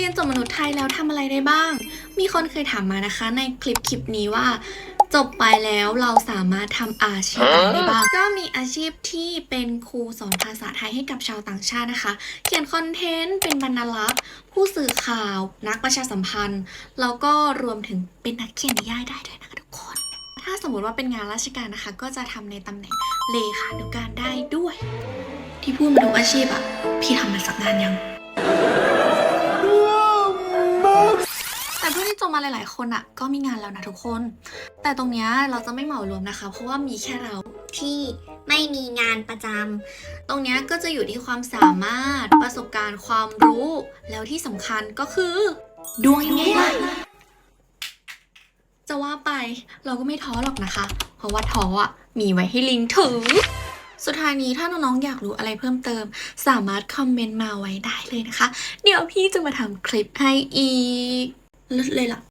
รียนจบมนุษย์ไทยแล้วทำอะไรได้บ้าง มีคนเคยถามมานะคะ ในคลิปคลิปนี้ว่า จบไปแล้วเราสามารถทำอาชีพอะไรได้บ้าง ก็มีอาชีพที่เป็นครูสอนภาษาไทยให้กับชาวต่างชาตินะคะ เขียนคอนเทนต์ เป็นบรรณารักษ์ ผู้สื่อข่าว นักประชาสัมพันธ์ แล้วก็รวมถึงเป็นนักเขียนนิยายได้ด้วยนะคะทุกคน ถ้าสมมติว่าเป็นงานราชการนะคะ ก็จะทำในตำแหน่งเลขานุการได้ด้วย ที่พูดมาทุกอาชีพอะพี่ทำมาสักนานยัง ที่จบมาหลาย ๆ คนอะก็มีงานแล้วนะทุกคน แต่ตรงเนี้ยเราจะไม่เหมารวมนะคะ เพราะว่ามีแค่เราที่ไม่มีงานประจำตรงเนี้ยก็จะอยู่ที่ความสามารถประสบการณ์ความรู้แล้วที่สำคัญก็คือ ดวงยังไงล่ะจะว่าไปเราก็ไม่ท้อหรอกนะคะ เพราะว่าท้ออะมีไว้ให้ลิงถือสุดท้ายนี้ถ้าน้องๆอยากรู้อะไรเพิ่มเติม สามารถคอมเมนต์มาไว้ได้เลยนะคะ เดี๋ยวพี่จะมาทำคลิปให้อีก 累累了。